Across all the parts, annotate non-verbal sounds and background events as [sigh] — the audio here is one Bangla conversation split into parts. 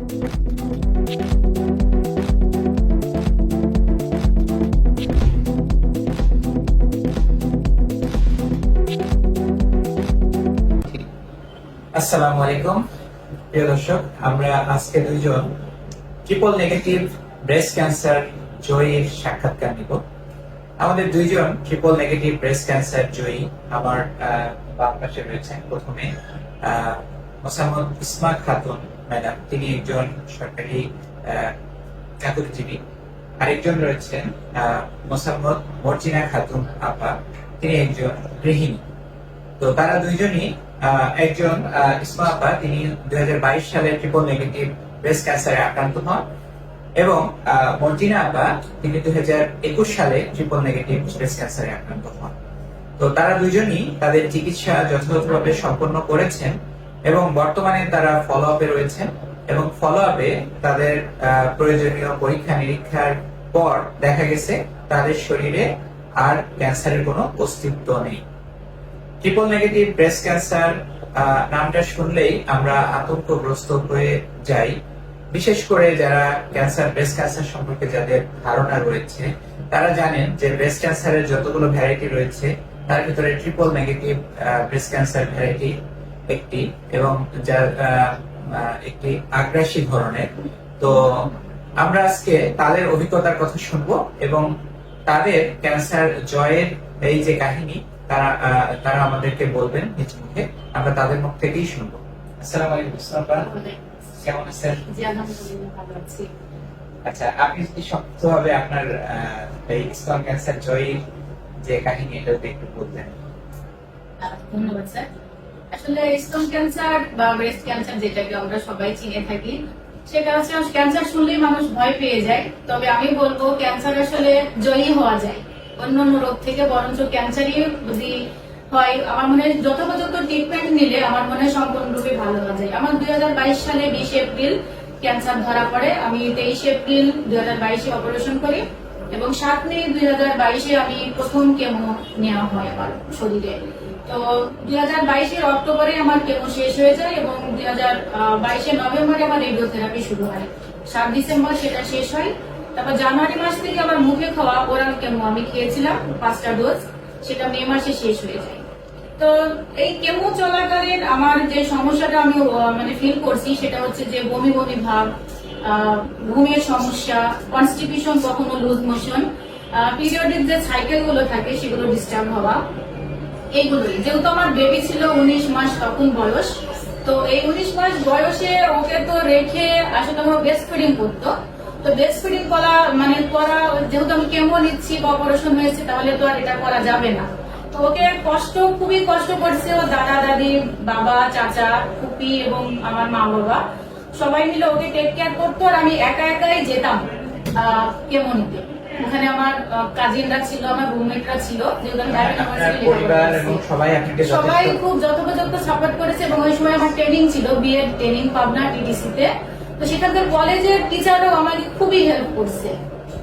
আসসালামু আলাইকুম। প্রিয় দর্শক, আমরা আজকে দুইজন ট্রিপল নেগেটিভ ব্রেস্ট ক্যান্সার জয়ীর সাক্ষাৎকার নিব। আমাদের দুইজন ট্রিপল নেগেটিভ ব্রেস্ট ক্যান্সার জয়ী। আমার বাম পাশে রয়েছেন প্রথমে মোসাম্মদ ইসমা খাতুন ম্যাডাম, তিনি একজন সরকারি চাকরিজীবী। আরেকজন রয়েছেন মোসাম্মদ মর্জিনা খাতুন আপা, তিনি একজন গৃহিণী। তো তারা দুইজনই একজন ইসমা আপা, তিনি দুই সালে ট্রিপল নেগেটিভ ব্রেস্ট ক্যান্সারে আক্রান্ত হন এবং মর্জিনা আপা, তিনি দুই হাজার একুশ সালে ট্রিপল নেগেটিভ ব্রেস্ট ক্যান্সারে আক্রান্ত হন। তো তারা দুইজনই তাদের চিকিৎসা যথাযথভাবে সম্পন্ন করেছেন। এবং বর্তমানে তারা ফলো আপে রয়েছে এবং ফলো আপে তাদের প্রয়োজনীয় পরীক্ষা নিরীক্ষার পর দেখা গেছে তাদের শরীরে আর ক্যান্সারের কোনো অস্তিত্ব নেই। ট্রিপল নেগেটিভ ব্রেস্ট ক্যান্সার নামটা শুনলেই আমরা আতঙ্কগ্রস্ত হয়ে যাই। বিশেষ করে যারা ক্যান্সার ব্রেস্ট ক্যান্সার সম্পর্কে যাদের ধারণা রয়েছে, তারা জানেন যে ব্রেস্ট ক্যান্সারের যতগুলো ভ্যারাইটি রয়েছে, তার ভিতরে triple negative breast cancer variety একটি এবং যার একটি আগ্রাসী ধরনের। তো আমরা আজকে তাদের অভিজ্ঞতার কথা শুনব এবং তাদের ক্যান্সার জয়ের এই যে কাহিনী তারা তারা আমাদেরকে বলবেন নিজ মুখে। আমরা তাদের মুখ থেকেই শুনব। আসসালামু আলাইকুম কেমন আছেন? আচ্ছা আপনি যদি শক্তভাবে আপনার এই স্তন ক্যান্সার জয়ীর যে কাহিনী এটা একটু বলতেন। ধন্যবাদ স্যার। আসলে স্তন ক্যান্সার বা ব্রেস্ট ক্যান্সার যেটাকে আমরা সবাই চিনে থাকি, সেটা হচ্ছে ক্যান্সার শুনলেই মানুষ ভয় পেয়ে যায়। তবে আমি বলব ক্যান্সার আসলে জয়ী হওয়া যায়। অন্য অন্য রোগ থেকে বরঞ্চ ক্যান্সারই যদি হয়, আমার মনে হয় যথাযথ ট্রিটমেন্ট নিলে আমার মনে হয় সম্পূর্ণরূপে ভালো হওয়া যায়। আমার দুই হাজার বাইশ সালে বিশ এপ্রিল ক্যান্সার ধরা পড়ে। আমি তেইশ এপ্রিল দুই হাজার বাইশে অপারেশন করি এবং সাত মে দুই হাজার বাইশে আমি প্রথম কেমো নেওয়া হয় আমার শরীরে। তো দুই হাজার বাইশের অক্টোবরে আমার কেমো শেষ হয়ে যায় এবং দুই হাজার বাইশের নভেম্বরে আমার রেডিওথেরাপি শুরু হয়। সাত ডিসেম্বর সেটা শেষ হয়। তারপর জানুয়ারি মাস থেকে আবার মুখে খাওয়া ওরাল কেমো আমি খেয়েছিলাম, পাঁচটা ডোজ সেটা মে মাসে শেষ হয়ে যায়। তো এই কেমো চলাকালীন আমার যে সমস্যাটা আমি মানে ফিল করছি সেটা হচ্ছে যে বমি বমি ভাব ঘুমের সমস্যা কনস্টিটিউশন কখনো লুজ মোশন পিরিয়ডিক যে সাইকেলগুলো থাকে সেগুলো ডিস্টার্ব হওয়া এইগুলোই যেহেতু আমার বেবি ছিল উনিশ মাস তখন বয়স তো এই উনিশ মাস বয়সে ওকে তো রেখে আসলে আমার বেস্ট ফিডিং করতো। তো বেস্ট ফিডিং করা মানে করা যেহেতু আমি কেমো নিচ্ছি বা অপারেশন হয়েছে তাহলে তো আর এটা করা যাবে না। তো ওকে কষ্ট খুবই কষ্ট করছে ও দাদা দাদি বাবা চাচা ফুপি এবং আমার মা বাবা। সবাই মিলে ওকে টেক কেয়ার করতো আর আমি একা একাই যেতাম আহ, নিতে। ওখানে আমার কাজিনরা ছিল আমার রুমমেটরা ছিল করছি। সবাই খুব সাপোর্ট করেছে এবং ওই সময় আমার ট্রেনিং ছিল বিএড ট্রেনিং পাবনা তে তো সেখানকার কলেজের টিচাররাও আমাকে খুবই হেল্প করছে।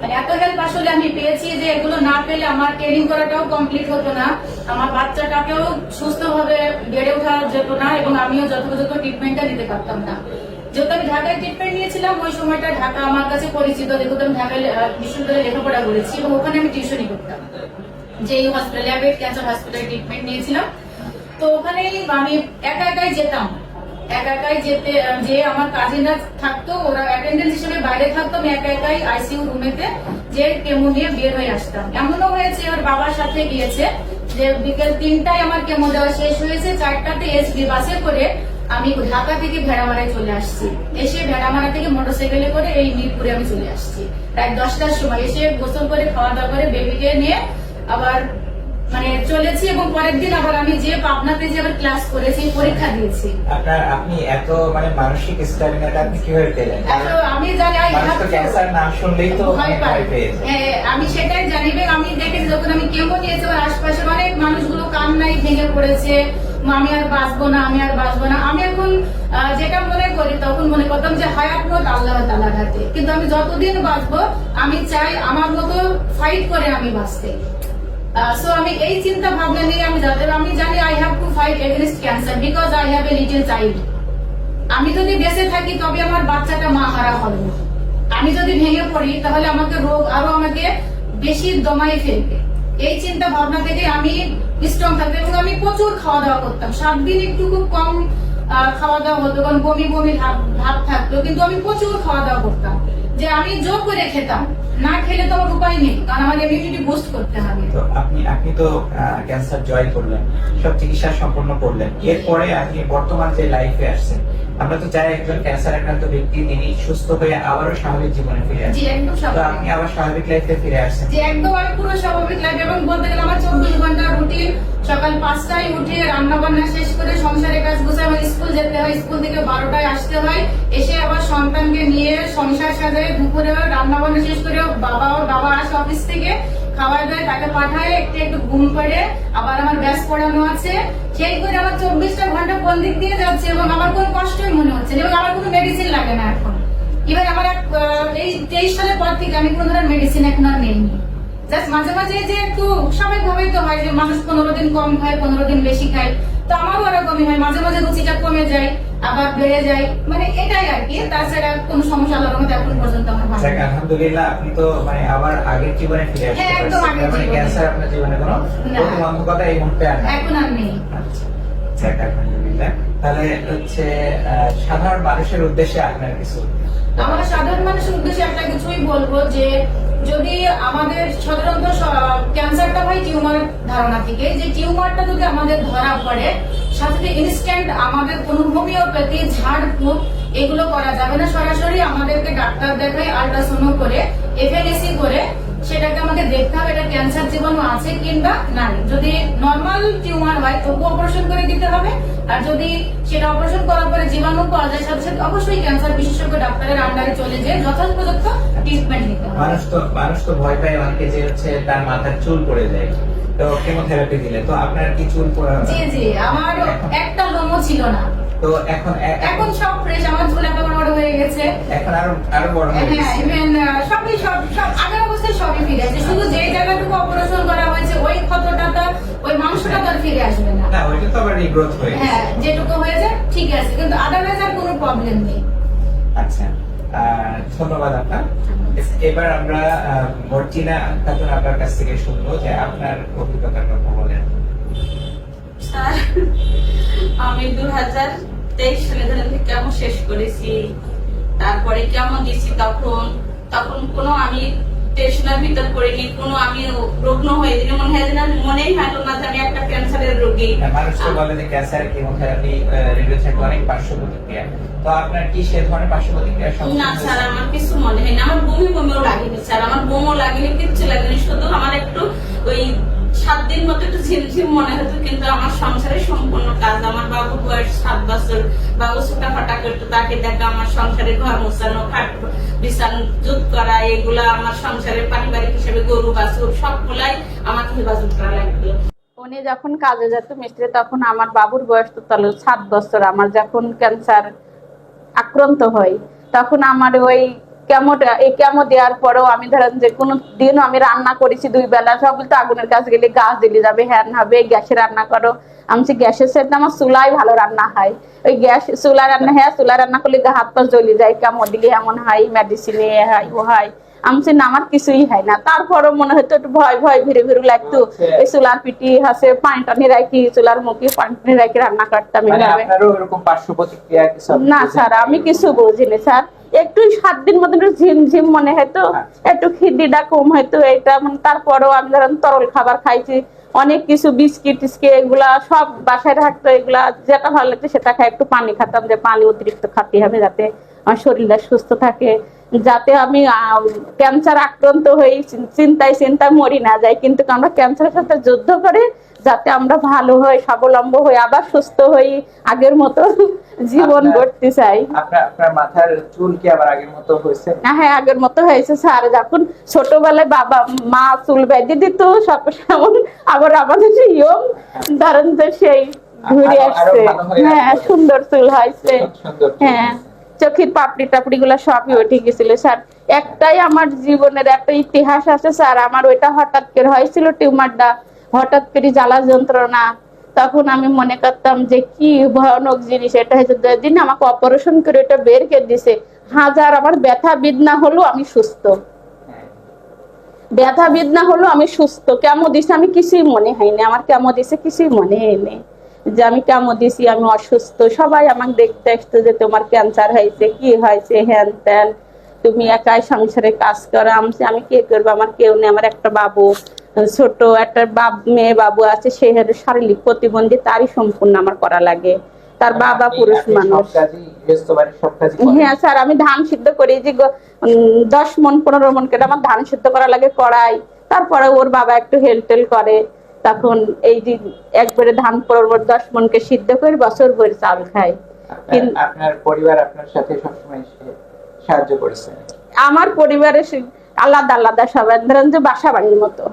মানে এত হেল্প আসলে আমি পেয়েছি যে এগুলো না পেলে আমার ট্রেনিং করাটাও কমপ্লিট হতো না আমার বাচ্চাটাকেও সুস্থভাবে বেড়ে ওঠা যেত না এবং আমিও যথাযথ ট্রিটমেন্টটা দিতে পারতাম না। যেহেতু আমি ঢাকায় ট্রিটমেন্ট নিয়েছিলাম, ওই সময়টা ঢাকা আমার কাছে পরিচিত। যেহেতু আমি ঢাকায় বিশ্ববিদ্যালয়ে লেখাপড়া করেছি এবং ওখানে আমি টিউশনই করতাম। যে হসপিটালে অ্যাবেট ক্যান্সার হসপিটালে ট্রিটমেন্ট নিয়েছিলাম। তো ওখানে আমি একা একাই যেতাম। একা একাই যেতে যে আমার কাজিনরা থাকতো, ওরা অ্যাটেন্ডেন্স হিসেবে বাইরে থাকতো, আমি একা একাই আইসিইউ রুমেতে যে কেমো নিয়ে বের হয়ে আসতাম। এমনও হয়েছে, ওর বাবার সাথে গিয়েছে যে বিকেল তিনটায় আমার কেমো দেওয়া শেষ হয়েছে, চারটাতে এসবি বাসে করে আমি ঢাকা থেকে ভেড়ামারায় চলে আসছি। এসে ভেড়ামারা থেকে মোটরসাইকেলে করে এই মিরপুরে আমি চলে আসছি। রাত দশটার সময় এসে গোসল করে খাওয়া দাওয়া করে বেবিকে নিয়ে আবার মানে চলেছি এবং পরের দিন আবার আমি যে পাবনাতে যে আবার ক্লাস করেছি পরীক্ষা দিয়েছি। আপনার আপনি এত মানে মানসিক স্ট্যামিনাটা আপনি কীভাবে পেলেন? আমি জানি ক্যান্সার নাম শুনলেই তো ভয় যায়। হ্যাঁ, আমি সেটাই জানি এবং আমি দেখেছি যখন আমি কেমো নিয়েছি আমার আশপাশের অনেক মানুষগুলো কান্নাই ভেঙে পড়েছে। আমি আর বাঁচবো না, আমি আর বাঁচবো না। আমি এখন যেটা মনে করি, তখন মনে করতাম যে হায়াত মত আল্লাহ তালার হাতে। কিন্তু আমি যতদিন বাঁচবো, আমি চাই আমার মতো ফাইট করে আমি বাঁচতে। সো আমি এই চিন্তা ভাবনা নিয়ে আমি যাদের আমি জানি I have to fight against cancer because I have a little child আমি যদি বেঁচে থাকি, তবে আমার বাচ্চাটা মা হারা হবে না। আমি যদি ভেঙে পড়ি, তাহলে আমাকে রোগ আরও আমাকে বেশি দমাই ফেলবে। এই চিন্তা ভাবনা থেকে আমি স্ট্রং থাকতো এবং আমি প্রচুর খাওয়া দাওয়া করতাম। সাত দিন একটু খুব কম খাওয়া দাওয়া হতো, কারণ বমি বমি ভাব থাকতো, কিন্তু আমি প্রচুর খাওয়া দাওয়া করতাম। যে আমি জোর করে খেতাম, না খেলে তো আমার উপায় নেই, কারণ আমার ইমিউনিটি বুস্ট করতে হবে। তো আপনি আপনি তো ক্যান্সার জয় করলেন, সব চিকিৎসা সম্পন্ন করলেন। এরপরে আপনি বর্তমান যে লাইফে আসছেন আমরা তো চাই একজন ক্যান্সার আক্রান্ত ব্যক্তি তিনি সুস্থ হয়ে আবারও স্বাভাবিক জীবনে ফিরে আসেন। তো আপনি আবার স্বাভাবিক লাইফে ফিরে আসছেন যে একদম আমি পুরো স্বাভাবিক লাগে এবং বলতে গেলে আমার চব্বিশ ঘণ্টা রুটিন সকাল পাঁচটায় উঠে রান্না বান্না শেষ করে সংসারের কাজ গুছে আমার স্কুল যেতে হয়। স্কুল থেকে বারোটায় আসতে হয়। এসে আবার সন্তানকে নিয়ে সংসার সাথে দুপুরে রান্না বান্না শেষ করে বাবা বাবা আসে অফিস থেকে। খাবার দেয়, তাকে পাঠায়, একটু একটু ঘুম করে আবার আমার ব্যাস পড়ানো আছে। সেই করে আমার চব্বিশটা ঘণ্টা কোন দিক দিয়ে যাচ্ছে এবং আমার কোনো কষ্টই মনে হচ্ছে এবং আমার কোনো মেডিসিন লাগে না এখন। এবার আমার এই তেইশ সালের পর থেকে আমি কোনো ধরনের মেডিসিন এখন আর নেইনি। জাস্ট মাঝে মাঝে যে একটু স্বাভাবিকভাবেই তো হয় যে মানুষ পনেরো দিন কম খায়, পনেরো দিন বেশি খায়, তো আমারও ওরকমই হয়, মাঝে মাঝে রুচিটা কমে যায়। আবার বেড়ে যায়। মানে এটাই আর কি। তাছাড়া কোনো সমস্যা আল্লাহর রহমতে এখন পর্যন্ত আমার হয় যাক আলহামদুলিল্লাহ আপনি তো মানে আবার আগের জীবনে ফিরে আসতে হ্যাঁ, একদম আগের জীবনে। ক্যান্সার আপনার জীবনে কোনো। প্রতিবন্ধকতা এই মুহূর্তে আর এখন আর নেই। আচ্ছা। যাক আলহামদুলিল্লাহ। তাহলে হচ্ছে সাধারণ মানুষের উদ্দেশ্যে আপনার কিছু। আমরা সাধারণ মানুষের উদ্দেশ্যে একটা কিছুই বলব যে যদি আমাদের সাধারণত ক্যান্সারটা হয় টিউমার ধারণা থেকে যে টিউমারটা যদি আমাদের ধরা পড়ে সাথে ইনস্ট্যান্ট আমাদের কোনো হোমিওপ্যাথি ঝাড়ফুঁক এগুলো করা যাবে না। সরাসরি আমাদেরকে ডাক্তার দেখায় আল্ট্রাসাউন্ড করে এফএনএসি করে, সেটাকে আমাকে দেখতে হবে, এটা ক্যান্সার জীবাণু আছে কিংবা নাই। যদি নর্মাল টিউমার হয়, তবু অপারেশন করে দিতে হবে। আর যদি সেটা অপারেশন করার পরে জীবাণু পাওয়া যায়, সাথে সাথে অবশ্যই ক্যান্সার বিশেষজ্ঞ ডাক্তারের আন্ডারে চলে যেয়ে যথাযথ ট্রিটমেন্ট নিতে হবে। মানুষ তো মানুষ তো ভয় পায় অনেকে যে হচ্ছে তার মাথার চুল পড়ে যায়। তো কেমোথেরাপি দিলে তো আপনার কি চুল পড়া জি জি আমার একটা লোমও ছিল না। তো এখন এখন সব ফ্রেশ আমার চুল এত বড় হয়ে গেছে। এখন আরও আরও বড় হয়ে হ্যাঁ গেছে। ইভেন সবই সব সব আগের অবস্থায় সবই ফিরে আসে। শুধু যে জায়গাটুকু অপারেশন করা হয়েছে ওই ক্ষতটা তো ওই মাংসটা তো আর ফিরে আসবে না। না ওইটা তো আবার রিগ্রোথ হয়ে হ্যাঁ যেটুকু হয়েছে ঠিক আছে। কিন্তু আদারওয়াইজ আর কোনো প্রবলেম নেই। আচ্ছা। ধন্যবাদ আপনার। এবার আমরা মর্জিনা খাতুন আপনার কাছ থেকে শুনব যে আপনার অভিজ্ঞতার কথা বলেন। আমি দু হাজার তেইশ সালে ধরে কেমন শেষ করেছি। তারপরে কেমন দিছি তখন তখন কোনো আমি টেনশনের ভিতর পড়িনি কোনো আমি রুগ্ন হয়ে দিলে মনে হয় না মনেই হয় না যে আমি একটা ক্যান্সারের রোগী। হ্যাঁ, মানুষ তো বলে যে ক্যান্সার কেমোথেরাপি রেডিওথেরাপি অনেক পার্শ্ব প্রতিক্রিয়া তো আপনার কি সে ধরনের পার্শ্ব প্রতিক্রিয়া না স্যার আমার কিছু মনে হয় না। আমার বমি বমিও লাগেনি স্যার। আমার বমও লাগেনি কিচ্ছু লাগেনি। শুধু আমার একটু ওই সাত দিন মতো একটু ঝিমঝিম মনে হতো, কিন্তু আমার সংসারে সম্পূর্ণ কাজ। আমার বাবু বয়স সাত বছর, বাবু ছোটা ফাটা করতো, তাকে দেখা আমার সংসারে ঘর মোছানো, খাট বিছানো জুত করা, এগুলা আমার সংসারে পারিবারিক হিসেবে গরু, বাছুর, সবগুলাই আমাকে হেফাজত করা লাগতো। উনি যখন কাজে যেত মিস্ত্রি, তখন আমার বাবুর বয়স তো তাহলে সাত বছর। আমার যখন ক্যান্সার আক্রান্ত হয়, তখন আমার ওই কেমো এই কেমো দেওয়ার পরেও আমি ধরেন যে কোনো দিন আমি রান্না করেছি দুই বেলা সব তো আগুনের কাছে গেলে গাছ দিলে যাবে হ্যান হবে গ্যাসে রান্না করো। আমি গ্যাসের সাথে আমার চুলাই ভালো রান্না হয়। ওই গ্যাস চুলা রান্না হ্যাঁ চুলা রান্না করলে হাত পা জ্বলে যায় কেমো দিলে এমন হয় মেডিসিনে হয় ও হয়। আমি বলছি, না আমার কিছুই হয় না। তারপরও মনে হতো একটু ভয় ভয় ভিড়ে ভিড়ে লাগতো। এই চুলার পিটি হাসে পানি টানি রাখি চুলার মুখে পানি টানি রাখি রান্না করতাম মানে না স্যার আমি কিছু বুঝিনি স্যার। একটু সাত দিন মতন একটু ঝিম ঝিম মনে হয়তো আচ্ছা। একটু খিদিটা কম হয়তো এটা মানে তারপরেও আমি ধরেন তরল খাবার খাইছি অনেক কিছু বিস্কিট টিস্কিট এগুলা সব বাসায় থাকতো এগুলা যেটা ভালো লাগতো সেটা খাই একটু পানি খেতাম যে পানি অতিরিক্ত খাতে হবে যাতে আমার শরীরটা সুস্থ থাকে যাতে আমি ক্যান্সার আক্রান্ত হই চিন- চিন্তায় চিন্তায় মরি না যাই কিন্তু আমরা ক্যান্সারের সাথে যুদ্ধ করে যাতে আমরা ভালো হই স্বাবলম্ব হই আবার সুস্থ হই আগের মতো [laughs] জীবন গড়তে চাই। আপনার মাথার চুল কি আবার আগের মতো হয়েছে? হ্যাঁ আগের মতো হয়েছে স্যার। যখন ছোটবেলায় বাবা মা চুল বেঁধে দিত সব সময় আবার আমাদের ইয়ং ধরেন যে সেই ঘুরে আসছে। হ্যাঁ সুন্দর চুল হয়েছে। হ্যাঁ চোখের পাপড়ি টাপড়ি গুলো সবই উঠে গেছিল স্যার। একটাই আমার জীবনের একটা ইতিহাস আছে স্যার। আমার ওইটা হঠাৎ করে হয়েছিল টিউমারটা। হঠাৎ করে জ্বালা যন্ত্রণা, তখন আমি মনে করতাম যে কি ভয়ানক জিনিস, এটা হয়েছে যেদিন আমাকে অপারেশন করে এটা বের করে দিছে, হাজার আমার ব্যথা বেদনা হলো, আমি সুস্থ। ব্যথা বেদনা হলো, আমি সুস্থ। কেমন দিছে আমি কিছুই মনে হয়নি, আমার কেমন দিছে কিছুই মনে হয়নি। যে আমি কেমন দিছি, আমি অসুস্থ। সবাই আমাকে দেখতে আসতো যে তোমার ক্যান্সার হয়েছে, কি হয়েছে হ্যান ত্যান। তুমি একাই সংসারে কাজ করো, আমি আমি কে করব? আমার কেউ নেই, আমার একটা বাবু। ছোট একটা বাব মেয়ে বাবু আছে সে শারীরিক প্রতিবন্ধী তারই সম্পূর্ণ আমার করা লাগে। তার বাবা পুরুষ মানুষ? হ্যাঁ স্যার আমি ধান সিদ্ধ করি যে দশ মন পনেরো মন করে আমার ধান সিদ্ধ করা লাগে কড়াই। তারপরে ওর বাবা একটু হেল টেল করে। তখন এই যে একবারে ধান পনেরো মন দশ মনকে সিদ্ধ করে বছর ভরে চাল খায়। আপনার- পরিবার আপনার সাথে সবসময় সাহায্য করেছে? আমার পরিবারে আলাদা আলাদা সবাই ধরেন যে বাসা বাড়ির মতো।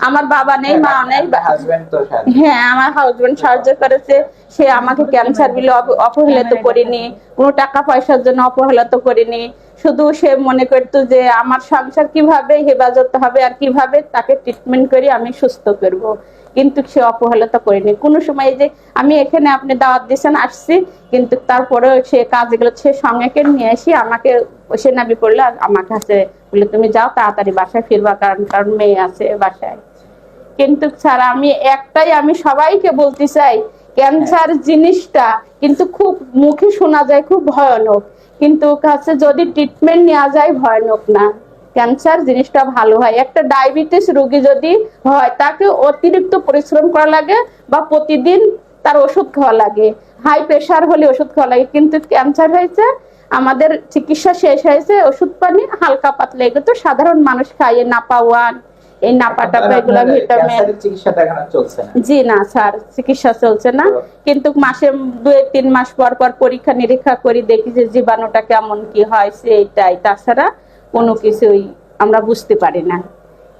আমার বাবা নেই মা নেই। বা- হাজবেন্ড তো সাহায্য হ্যাঁ আমার হাজবেন্ড সাহায্য করেছে। সে আমাকে ক্যান্সার বিলে অপ- অবহেলিত করিনি। কোনো টাকা পয়সার জন্য অবহেলিত করিনি। শুধু সে মনে করতো যে আমার সংসার কীভাবে হেফাজত হবে আর কীভাবে তাকে ট্রিটমেন্ট করে আমি সুস্থ করব। কিন্তু সে অবহেলিত করিনি। কোনো সময় যে আমি এখানে আপনি দাওয়াত দিয়েছেন আসছি কিন্তু তারপরে সে কাজগুলো সে সঙ্গে নিয়ে এসে আমাকে সে নাবি পড়ল আর আমার কাছে বলে তুমি যাও তাড়াতাড়ি বাসায় ফিরবা কারণ কারণ মেয়ে আছে বাসায়। কিন্তু স্যার আমি একটাই আমি সবাইকে বলতে চাই ক্যান্সার জিনিসটা কিন্তু খুব মুখে শোনা যায় খুব ভয়ানক। কিন্তু কাছে যদি ট্রিটমেন্ট নেওয়া যায় ভয়ানক না। ক্যান্সার জিনিসটা ভালো হয়। একটা ডায়াবেটিস রোগী যদি হয় তাকে অতিরিক্ত পরিশ্রম করা লাগে বা প্রতিদিন তার ওষুধ খাওয়া লাগে। হাই প্রেশার হলে ওষুধ খাওয়া লাগে। কিন্তু ক্যান্সার হয়েছে আমাদের চিকিৎসা শেষ হয়েছে ওষুধ পানি হালকা পাতলা এগুলো তো সাধারণ মানুষ খায় নাপা ওয়ান এই নাপা টাপা এগুলো ভিটামিন জি না স্যার চিকিৎসা চলছে না। কিন্তু মাসে দুই তিন মাস পর পর পরীক্ষা নিরীক্ষা করি দেখি যে জীবাণুটা কেমন কি হয় সেইটাই। তাছাড়া কোনো কিছুই আমরা বুঝতে পারি না।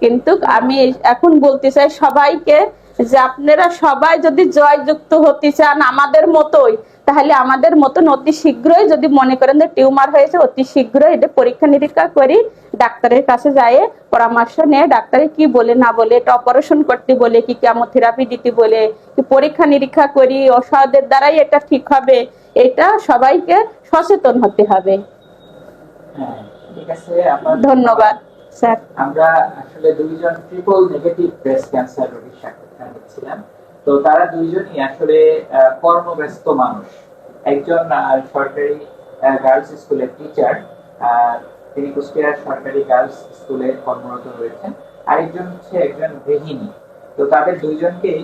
কিন্তু আমি এখন বলতে চাই সবাইকে যে আপনারা সবাই যদি জয়যুক্ত হতে চান আমাদের মতোই তাহলে আমাদের মতন অতি শীঘ্রই যদি মনে করেন যে টিউমার হয়েছে, অতি শীঘ্রই এটা পরীক্ষা নিরীক্ষা করি, ডাক্তারের কাছে যায় পরামর্শ নিয়ে ডাক্তারে কি বলে না বলে, এটা অপারেশন করতে বলে, কি কেমোথেরাপি দিতে বলে, কি পরীক্ষা নিরীক্ষা করি ওষুধের দ্বারাই এটা ঠিক হবে, এটা সবাইকে সচেতন হতে হবে। ধন্যবাদ, স্যার। আমরা আসলে দুইজন ট্রিপল নেগেটিভ ব্রেস্ট ক্যান্সার রোগীর সাক্ষাৎকার নিচ্ছিলাম। তো তারা দুইজনই আসলে কর্মব্যস্ত মানুষ। একজন সরকারি গার্লস স্কুলের টিচার তিনি কুষ্টিয়ার সরকারি গার্লস স্কুলে কর্মরত রয়েছেন। আরেকজন হচ্ছে একজন গৃহিণী। তো তাদের দুইজনকেই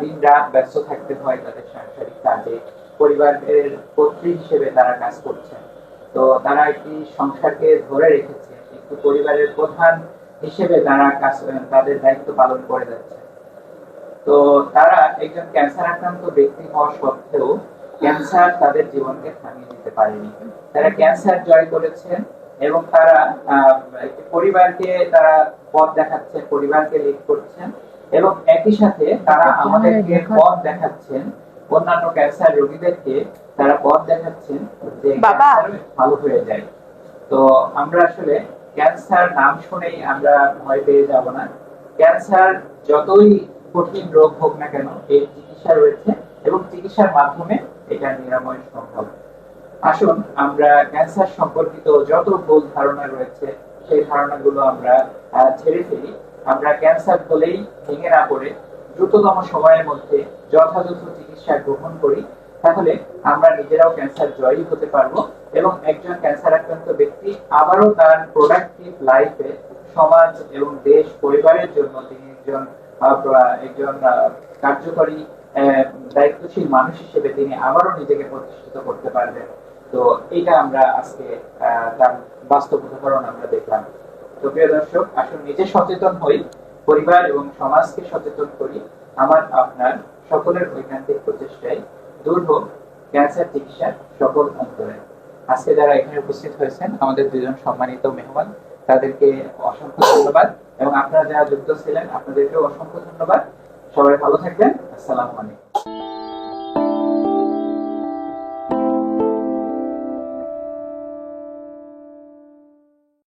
দিন রাত ব্যস্ত থাকতে হয় তাদের সাংসারিক কাজে। পরিবারের কর্ত্রী হিসেবে তারা কাজ করছেন। তো তারা একটি সংসারকে ধরে রেখেছে। একটি পরিবারের প্রধান হিসেবে তারা কাজ তাদের দায়িত্ব পালন করে যাচ্ছে তো তারা একজন ক্যান্সার আক্রান্ত ব্যক্তি হওয়া সত্ত্বেও ক্যান্সার তাদের জীবনকে থামিয়ে দিতে পারেনি। তারা ক্যান্সার জয় করেছেন এবং তারা একটি পরিবারকে তারা পথ দেখাচ্ছেন পরিবারকে লিড করছেন এবং একই সাথে তারা আমাদেরকে পথ দেখাচ্ছেন অন্যান্য ক্যান্সার রোগীদেরকে তারা পথ দেখাচ্ছেন যে ভালো হয়ে যায়। তো আমরা আসলে ক্যান্সার নাম শুনেই আমরা ভয় পেয়ে যাব না। ক্যান্সার যতই কঠিন রোগ হোক না কেন এর চিকিৎসা রয়েছে এবং চিকিৎসার মাধ্যমে এটা নিরাময় সম্ভব। আসুন, আমরা ক্যান্সার সম্পর্কিত যত ভুল ধারণা রয়েছে, সেই ধারণাগুলো আমরা ছেড়ে ফেলি। আমরা ক্যান্সার হলেই ভেঙে না পড়ে দ্রুততম সময়ের মধ্যে যথাযথ চিকিৎসা গ্রহণ করি, তাহলে আমরা নিজেরাও ক্যান্সার জয়ী হতে পারব এবং একজন ক্যান্সার আক্রান্ত ব্যক্তি আবারও তার প্রোডাক্টিভ লাইফে সমাজ এবং দেশ, পরিবারের জন্য তিনি একজন একজন কার্যকরী দায়িত্বশীল মানুষ হিসেবে তিনি আবারও নিজেকে প্রতিষ্ঠিত করতে পারবেন। তো এটা আমরা আজকে তার বাস্তব উদাহরণ আমরা দেখলাম। তো প্রিয় দর্শক, আসুন নিজে সচেতন হই, পরিবার এবং সমাজকে সচেতন করি। আমার, আপনার সকলের ঐকান্তিক প্রচেষ্টায় দূর হোক, ক্যান্সার চিকিৎসার সকল অন্তরে। আজকে যারা এখানে উপস্থিত হয়েছেন, আমাদের দুজন সম্মানিত মেহমান, তাদেরকে অসংখ্য ধন্যবাদ। এবং আপনারা যারা যুক্ত ছিলেন আপনাদেরকেও অসংখ্য ধন্যবাদ। সবাই ভালো থাকবেন। আসসালামু আলাইকুম।